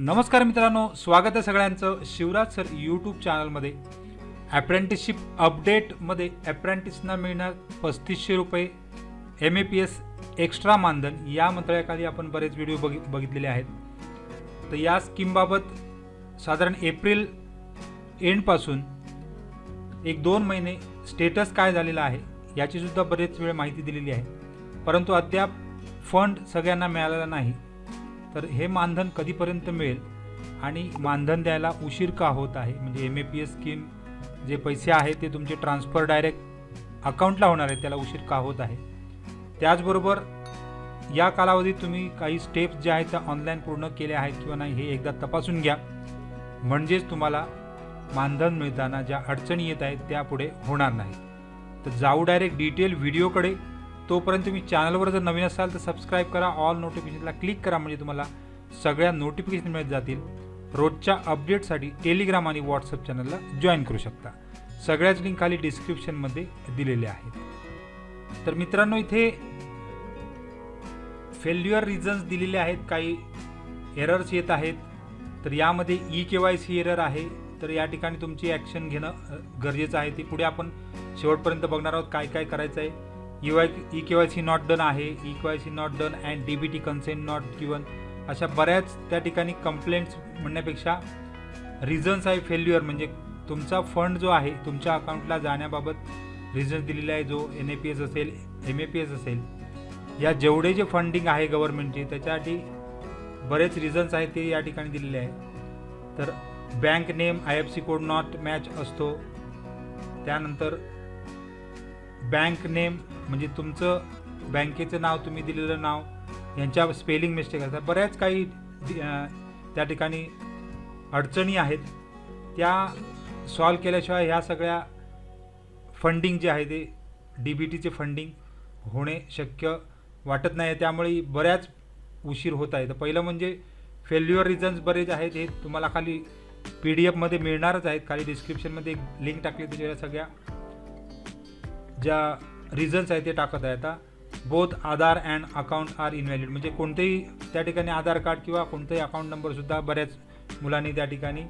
नमस्कार मित्रांनो स्वागत आहे सगळ्यांचं शिवराज सर यूट्यूब चॅनलमध्ये ॲप्रेंटिसशिप अपडेटमध्ये ॲप्रेंटिसना मिळणार पस्तीसशे रुपये. M A P S extra मानधन या मंत्रालयाखाली आपण बरेच व्हिडिओ बघि बघितलेले आहेत. तर या स्कीमबाबत साधारण एप्रिल एंडपासून एक दोन महिने स्टेटस काय झालेला आहे याचीसुद्धा बरेच वेळ माहिती दिलेली आहे. परंतु अद्याप फंड सगळ्यांना मिळालेला नाही. तर हे मानधन कधीपर्यंत मिळेल? आणि मानधन द्यायला उशीर का होत आहे? म्हणजे M A P S scheme जे पैसे आहे ते तुमचे ट्रान्सफर डायरेक्ट अकाउंटला होणार आहे त्याला उशीर का होत आहे? त्याचबरोबर या कालावधीत तुम्ही काही स्टेप्स ज्या आहेत त्या ऑनलाईन पूर्ण केल्या आहेत किंवा नाही हे एकदा तपासून घ्या. म्हणजेच तुम्हाला मानधन मिळताना ज्या अडचणी येत आहेत त्या पुढे होणार नाही तर जाऊ डायरेक्ट डिटेल व्हिडिओकडे तोपर्यंत तुम्ही चॅनलवर जर नवीन असाल तर सबस्क्राईब करा ऑल नोटिफिकेशनला क्लिक करा म्हणजे तुम्हाला सगळ्या नोटिफिकेशन मिळत जातील. रोजच्या अपडेटसाठी टेलिग्राम आणि व्हॉट्सअप चॅनलला जॉईन करू शकता. सगळ्याच लिंक खाली डिस्क्रिप्शनमध्ये दिलेले आहेत. तर मित्रांनो इथे फेल्युअर रिझन्स दिलेले आहेत. काही एरर्स येत आहेत. तर यामध्ये E K Y C error आहे. तर या ठिकाणी तुमची ॲक्शन घेणं गरजेचं आहे. ती पुढे आपण शेवटपर्यंत बघणार आहोत. काय काय करायचं आहे E Y E K Y C not done आहे E K Y C not done and D B T consent not given अशा बऱ्याच त्या ठिकाणी कंप्लेंट्स म्हणण्यापेक्षा रिझन्स आहे फेल्युअर म्हणजे तुमचा फंड जो आहे तुमच्या अकाउंटला जाण्याबाबत रिझन्स दिलेला आहे जो एन ए पी एस असेल एम ए पी एस असेल या जेवढे जे फंडिंग आहे गव्हर्नमेंटचे त्याच्यासाठी बरेच रिझन्स आहेत ते या ठिकाणी दिलेले आहे. तर bank name I F C code not match असतो. त्यानंतर बँक नेम म्हणजे तुमचं बँकेचं नाव तुम्ही दिलेलं नाव यांच्या स्पेलिंग मिस्टेक असतात. बऱ्याच काही त्या ठिकाणी अडचणी आहेत. त्या सॉल्व केल्याशिवाय ह्या सगळ्या फंडिंग जे आहे ते डी बी टीचे फंडिंग होणे शक्य वाटत नाही. आहे त्यामुळे बऱ्याच उशीर होत आहे. तर पहिलं म्हणजे फेल्युअर रिझन्स बरेच आहेत. हे तुम्हाला खाली पी डी एफमध्ये मिळणारच आहेत. खाली डिस्क्रिप्शनमध्ये एक लिंक टाकली त्याच्या सगळ्या ज्या रिझन्स आहे ते टाकत आहे आता. Both Aadhaar and account are invalid म्हणजे कोणतेही त्या ठिकाणी आधार कार्ड किंवा कोणतंही अकाउंट नंबरसुद्धा बऱ्याच मुलांनी त्या ठिकाणी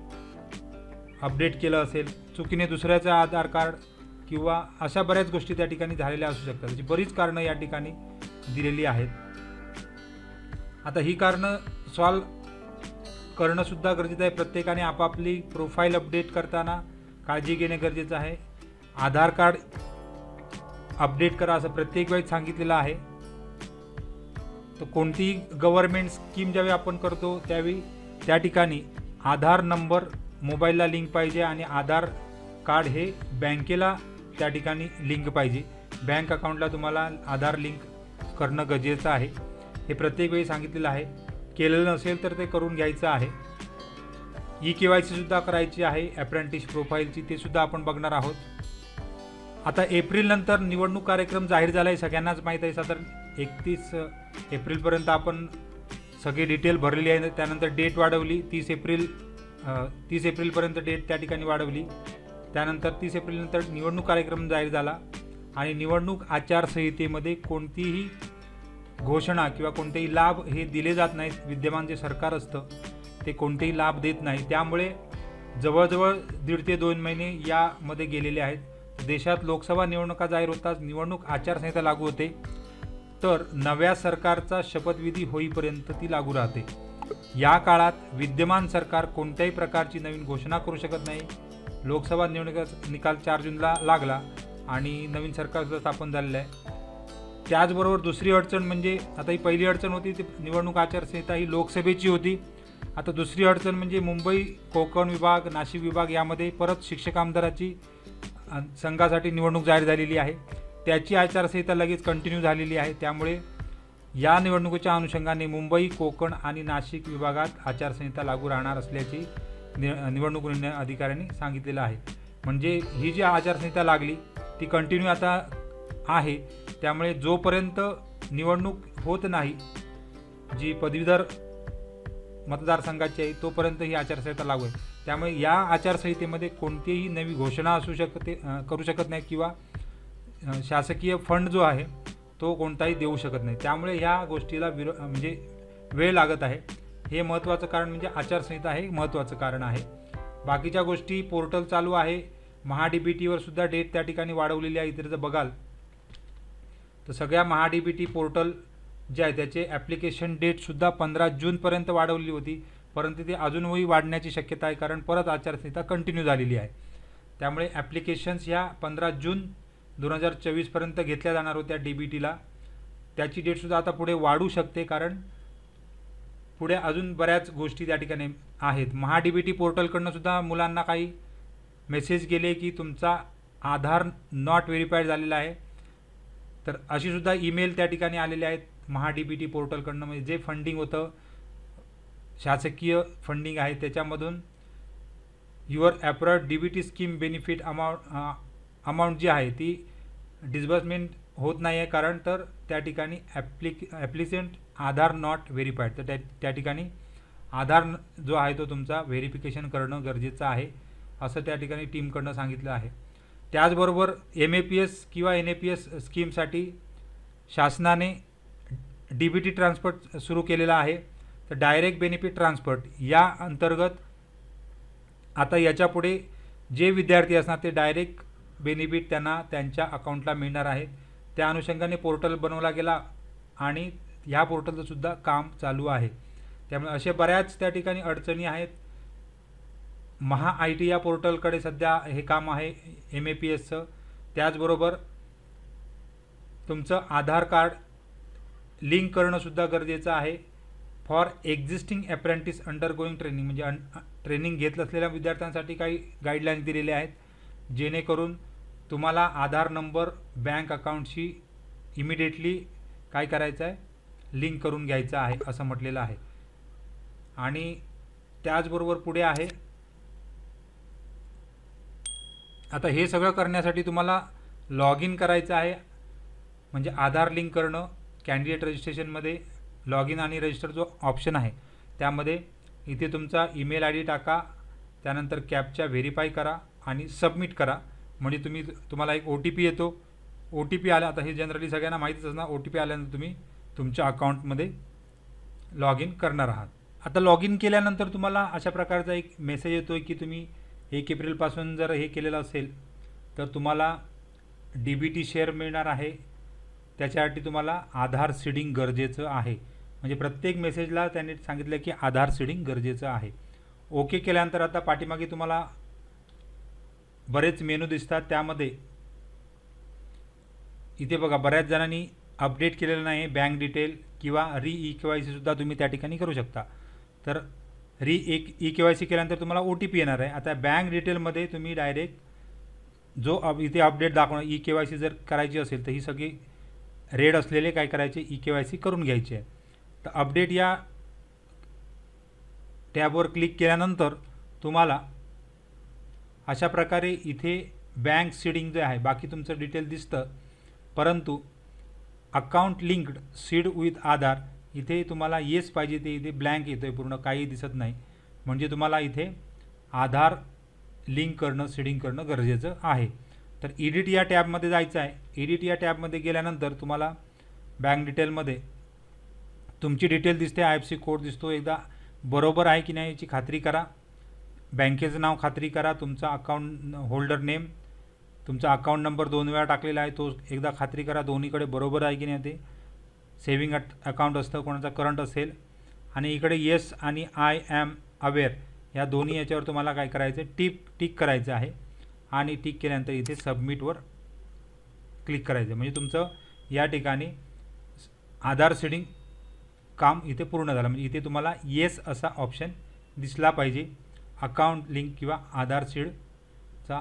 अपडेट केलं असेल. चुकीने दुसऱ्याचं आधार कार्ड किंवा अशा बऱ्याच गोष्टी त्या ठिकाणी झालेल्या असू शकतात. त्याची बरीच कारणं या ठिकाणी दिलेली आहेत. आता ही कारणं सॉल्व करणंसुद्धा गरजेचं आहे. प्रत्येकाने आपापली प्रोफाईल अपडेट करताना काळजी घेणे गरजेचं आहे. आधार कार्ड अपडेट करा असं प्रत्येक वेळेस सांगितलेलं आहे. तर कोणतीही गव्हर्नमेंट स्कीम ज्यावेळी आपण करतो त्यावेळी त्या ठिकाणी आधार नंबर मोबाईलला लिंक पाहिजे आणि आधार कार्ड हे बँकेला त्या ठिकाणी लिंक पाहिजे. बँक अकाउंटला तुम्हाला आधार लिंक करणं गरजेचं आहे. हे प्रत्येक वेळी सांगितलेलं आहे. केलेलं नसेल तर ते करून घ्यायचं आहे. ई के वाय सीसुद्धा करायची आहे. ॲप्रेंटिस प्रोफाईलची ते सुद्धा आपण बघणार आहोत. आता एप्रिल नंतर निवडणूक कार्यक्रम जाहीर झाला आहे सगळ्यांनाच माहीत आहे. साधारण एकतीस एप्रिलपर्यंत आपण सगळी डिटेल भरलेली आहे. त्यानंतर डेट वाढवली तीस एप्रिल तीस एप्रिलपर्यंत डेट त्या ठिकाणी वाढवली. त्यानंतर तीस एप्रिलनंतर निवडणूक कार्यक्रम जाहीर झाला. आणि निवडणूक आचारसंहितेमध्ये कोणतीही घोषणा किंवा कोणतेही लाभ हे दिले जात नाहीत. विद्यमान जे सरकार असतं ते कोणतेही लाभ देत नाही. त्यामुळे जवळजवळ दीड ते दोन महिने यामध्ये गेलेले आहेत. देशात लोकसभा निवडणुका जाहीर होताच निवडणूक आचारसंहिता लागू होते. तर नव्या सरकारचा शपथविधी होईपर्यंत ती लागू राहते. या काळात विद्यमान सरकार कोणत्याही प्रकारची नवीन घोषणा करू शकत नाही. लोकसभा निवडणुकीचा निकाल चार जूनला लागला आणि नवीन सरकारसुद्धा स्थापन झालेलं आहे. त्याचबरोबर दुसरी अडचण म्हणजे आता ही पहिली अडचण होती ती निवडणूक आचारसंहिता ही लोकसभेची होती. आता दुसरी अडचण म्हणजे मुंबई कोकण विभाग नाशिक विभाग यामध्ये परत शिक्षक आमदाराची संघासाठी निवडणूक जाहीर झालेली आहे. त्याची आचारसंहिता लगेच कंटिन्यू झालेली आहे. त्यामुळे या निवडणुकीच्या अनुषंगाने मुंबई कोकण आणि नाशिक विभागात आचारसंहिता लागू राहणार असल्याची नि निवडणूक निर्णय अधिकाऱ्यांनी सांगितलेलं आहे. म्हणजे ही जी आचारसंहिता लागली ती कंटिन्यू आता आहे. त्यामुळे जोपर्यंत निवडणूक होत नाही जी पदवीधर मतदारसंघाची आहे तोपर्यंत ही आचारसंहिता लागू आहे. त्यामुळे या आचारसंहितेमध्ये कोणतीही नवी घोषणा असू शकते करू शकत नाही किंवा शासकीय फंड जो आहे तो कोणताही देऊ शकत नाही. त्यामुळे ह्या गोष्टीला विरो म्हणजे वेळ लागत आहे. हे महत्त्वाचं कारण म्हणजे आचारसंहिता हे महत्त्वाचं कारण आहे. बाकीच्या गोष्टी पोर्टल चालू आहे. महाडी बी टीवर सुद्धा डेट त्या ठिकाणी वाढवलेली आहे. इतर जर बघाल तर सगळ्या महाडी बी टी पोर्टल जे आहे त्याचे ॲप्लिकेशन डेटसुद्धा पंधरा जूनपर्यंत वाढवली होती. परंतु ते अजूनही वाढण्याची शक्यता आहे कारण परत आचारसंहिता कंटिन्यू झालेली आहे. त्यामुळे ॲप्लिकेशन्स ह्या पंधरा जून दोन हजार चोवीसपर्यंत घेतल्या जाणार होत्या डी बी टीला त्याची डेटसुद्धा आता पुढे वाढू शकते कारण पुढे अजून बऱ्याच गोष्टी त्या ठिकाणी आहेत. महा डी बी टी पोर्टलकडनंसुद्धा मुलांना काही मेसेज गेले की तुमचा आधार नॉट व्हेरीफाईड झालेला आहे. तर अशीसुद्धा ईमेल त्या ठिकाणी आलेले आहेत महा डी बी टी पोर्टलकडनं म्हणजे जे फंडिंग होतं शासकीय फंडिंग आहे. त्याच्यामधून your approved D B T scheme benefit amount amount जी आहे ती डिस्बर्समेंट होत नाही आहे कारण तर त्या ठिकाणी ॲप्लिक ॲप्लिसेंट आधार नॉट व्हेरीफाईड तर त्या त्या ठिकाणी आधार जो आहे तो तुमचा व्हेरिफिकेशन करणं गरजेचं आहे असं त्या ठिकाणी टीमकडनं सांगितलं आहे. त्याचबरोबर एम ए पी एस किंवा एन ए पी एस स्कीमसाठी शासनाने डी बी टी ट्रान्सफर सुरू केलेला आहे. तर डायरेक्ट बेनिफिट ट्रान्सफर या अंतर्गत आता याच्यापुढे जे विद्यार्थी असणार ते डायरेक्ट बेनिफिट त्यांना त्यांच्या अकाउंटला मिळणार आहे त्या अनुषंगाने पोर्टल बनवला गेला आणि ह्या पोर्टलचंसुद्धा काम चालू आहे. त्यामुळे असे बऱ्याच त्या ठिकाणी अडचणी आहेत. महा आय टी या पोर्टलकडे सध्या हे काम आहे एम ए पी एसचं त्याचबरोबर तुमचं आधार कार्ड लिंक करणंसुद्धा गरजेचं आहे. For existing apprentice undergoing training म्हणजे अन ट्रेनिंग घेत असलेल्या विद्यार्थ्यांसाठी काही गाईडलाईन्स दिलेले आहेत जेणेकरून तुम्हाला आधार नंबर बँक अकाउंटशी इमिडिएटली काय करायचं आहे लिंक करून घ्यायचं आहे असं म्हटलेलं आहे. आणि त्याचबरोबर पुढे आहे आता हे सगळं करण्यासाठी तुम्हाला लॉग इन करायचं आहे म्हणजे आधार लिंक करणं कॅन्डिडेट रजिस्ट्रेशनमध्ये लॉग इन आणि रजिस्टर जो ऑप्शन आहे त्यामध्ये इथे तुमचा ईमेल आय डी टाका त्यानंतर कॅपच्या व्हेरीफाय करा आणि सबमिट करा. म्हणजे तुम्ही तुम्हाला एक ओ टी पी येतो. ओ टी पी आला आता हे जनरली सगळ्यांना माहितीच असणार ओ टी पी आल्यानंतर तुम्ही तुमच्या अकाउंटमध्ये लॉग इन करणार आहात. आता लॉग इन केल्यानंतर तुम्हाला अशा प्रकारचा एक मेसेज येतो आहे की तुम्ही एक एप्रिलपासून जर हे केलेलं असेल तर तुम्हाला डी बी टी शेअर मिळणार आहे. त्याच्यासाठी तुम्हाला आधार सीडिंग गरजेचं आहे. म्हणजे प्रत्येक मेसेजला त्यांनी सांगितलं की आधार सीडिंग गरजेचं आहे. ओके केल्यानंतर आता पाठीमागे तुम्हाला बरेच मेनू दिसतात. त्यामध्ये इथे बघा बऱ्याच जणांनी अपडेट केलेलं नाही बँक डिटेल किंवा री ई के वाय सीसुद्धा तुम्ही त्या ठिकाणी करू शकता. तर री एक ई के वाय सी केल्यानंतर तुम्हाला ओ टी पी येणार आहे. आता बँक डिटेलमध्ये तुम्ही डायरेक्ट जो अप इथे अपडेट दाखवणं ई के वाय सी जर करायची असेल तर ही सगळी रेड असलेले काय करायचे? ई के वाय सी करून घ्यायचे आहे. तर अपडेट या टॅबवर क्लिक केल्यानंतर तुम्हाला अशा प्रकारे इथे बँक सीडिंग जे आहे बाकी तुमचं डिटेल दिसतं. परंतु account linked seed with Aadhaar इथे तुम्हाला येस पाहिजे ते इथे ब्लँक येतं आहे पूर्ण काही दिसत नाही. म्हणजे तुम्हाला इथे आधार लिंक करणं सीडिंग करणं गरजेचं आहे. तर एडिट या टॅबमध्ये जायचं आहे. एडिट या टॅबमध्ये गेल्यानंतर तुम्हाला बँक डिटेलमध्ये तुमची डिटेल दिसते आय एफ सी कोड दिसतो एकदा बरोबर आहे की नाही याची खात्री करा. बँकेचं नाव खात्री करा तुमचा अकाउंट होल्डर नेम तुमचा अकाउंट नंबर दोन वेळा टाकलेला आहे तो एकदा खात्री करा दोन्हीकडे बरोबर आहे की नाही ते. सेविंग अकाउंट असतं कोणाचा करंट असेल. आणि इकडे येस आणि आय ॲम अवेअर या दोन्ही याच्यावर तुम्हाला काय करायचं आहे टिक टिक करायचं आहे. आणि टिक केल्यानंतर इथे सबमिटवर क्लिक करायचं म्हणजे तुमचं या ठिकाणी आधार सीडिंग काम इथे पूर्ण झालं. म्हणजे इथे तुम्हाला येस असा ऑप्शन दिसला पाहिजे. अकाउंट लिंक किंवा आधार सीडचा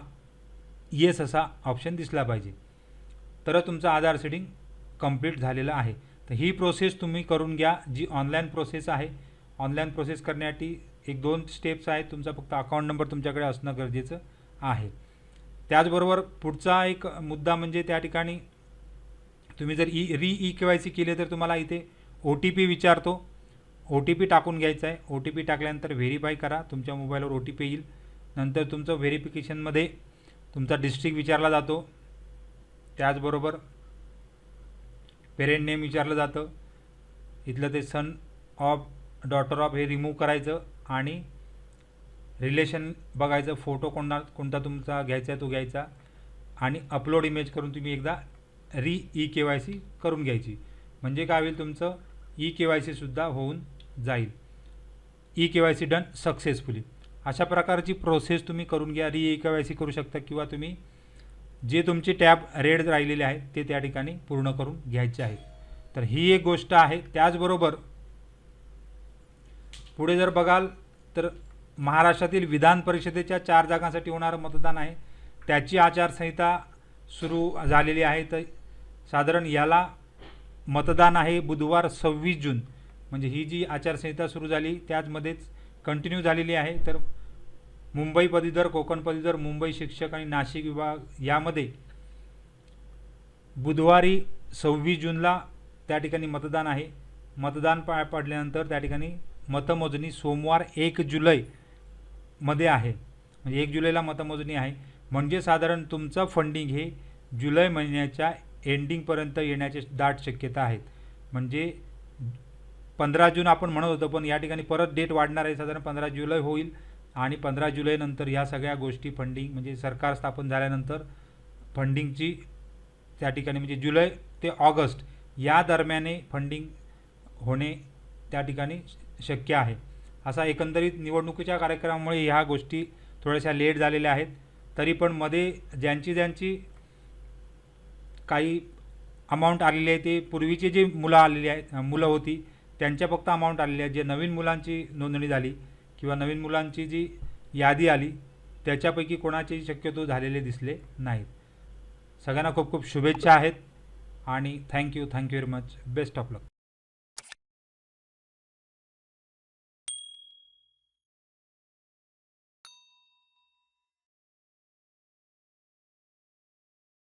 येस असा ऑप्शन दिसला पाहिजे. तर तुमचं आधार सीडिंग कंप्लीट झालेलं आहे. तर ही प्रोसेस तुम्ही करून घ्या. जी ऑनलाईन प्रोसेस आहे ऑनलाईन प्रोसेस करण्यासाठी एक दोन स्टेप्स आहेत. तुमचा फक्त अकाउंट नंबर तुमच्याकडे असणं गरजेचं आहे. त्याचबरोबर पुढचा एक मुद्दा म्हणजे त्या ठिकाणी तुम्ही जर ई री ई के वाय सी केले तर तुम्हाला इथे ओ टी पी विचारतो. ओ टी पी टाकून घ्यायचा आहे. ओ टी पी टाकल्यानंतर व्हेरीफाय करा. तुमच्या मोबाईलवर ओ टी पी येईल. नंतर तुमचं व्हेरिफिकेशनमध्ये तुमचा डिस्ट्रिक्ट विचारला जातो. त्याचबरोबर पेरेंट नेम विचारलं जातं. इथलं ते सन ऑफ डॉटर ऑफ हे रिमूव्ह करायचं आणि रिलेशन बघायचं. फोटो कोणता कोणता तुमचा घ्यायचा आहे तो घ्यायचा. आणि अपलोड इमेज करून तुम्ही एकदा री ई के वाय सी करून घ्यायची. म्हणजे काय होईल तुमचं? ई के वाय सीसुद्धा होऊन जाईल. E K Y C done successfully. अशा प्रकारची प्रोसेस तुम्ही करून घ्या. री ई के वाय सी करू शकता किंवा तुम्ही जे तुमचे टॅब रेड राहिलेले आहेत ते त्या ठिकाणी पूर्ण करून घ्यायचे आहे तर ही एक गोष्ट आहे. त्याचबरोबर पुढे जर बघाल तर महाराष्ट्रातील विधान परिषदेच्या चार जागांसाठी होणारं मतदान आहे. त्याची आचारसंहिता सुरू झालेली आहे. तर साधारण याला मतदान आहे बुधवार सव्वीस जून. म्हणजे ही जी आचारसंहिता सुरू झाली त्याचमध्येच कंटिन्यू झालेली आहे. तर मुंबई पदवीधर कोकण पदवीधर मुंबई शिक्षक आणि नाशिक विभाग यामध्ये बुधवारी सव्वीस जूनला त्या ठिकाणी मतदान आहे. मतदान पार पडल्यानंतर त्या ठिकाणी मतमोजणी सोमवार एक जुलैमध्ये आहे. म्हणजे एक जुलैला मतमोजणी आहे. म्हणजे साधारण तुमचं फंडिंग हे जुलै महिन्याच्या एंडिंगपर्यंत येण्याची दाट शक्यता आहेत. म्हणजे पंधरा जून आपण म्हणत होतो पण या ठिकाणी परत डेट वाढणार आहे. साधारण पंधरा जुलै होईल आणि पंधरा जुलैनंतर ह्या सगळ्या गोष्टी फंडिंग म्हणजे सरकार स्थापन झाल्यानंतर फंडिंगची त्या ठिकाणी म्हणजे जुलै ते ऑगस्ट या दरम्याने फंडिंग होणे त्या ठिकाणी शक्य आहे. असा एकंदरीत निवडणुकीच्या कार्यक्रमामुळे ह्या गोष्टी थोड्याशा लेट झालेल्या आहेत. तरी पण मध्ये ज्यांची ज्यांची काही अमाऊंट आलेली आहे. ते पूर्वीचे जे मुलं आलेली आहेत मुलं होती त्यांच्या फक्त अमाऊंट आलेली आहे. जे नवीन मुलांची नोंदणी झाली किंवा नवीन मुलांची जी यादी आली त्याच्यापैकी कोणाचेही शक्यतो झालेले दिसले नाहीत. सगळ्यांना खूप खूप शुभेच्छा आहेत आणि thank you thank you very much best of luck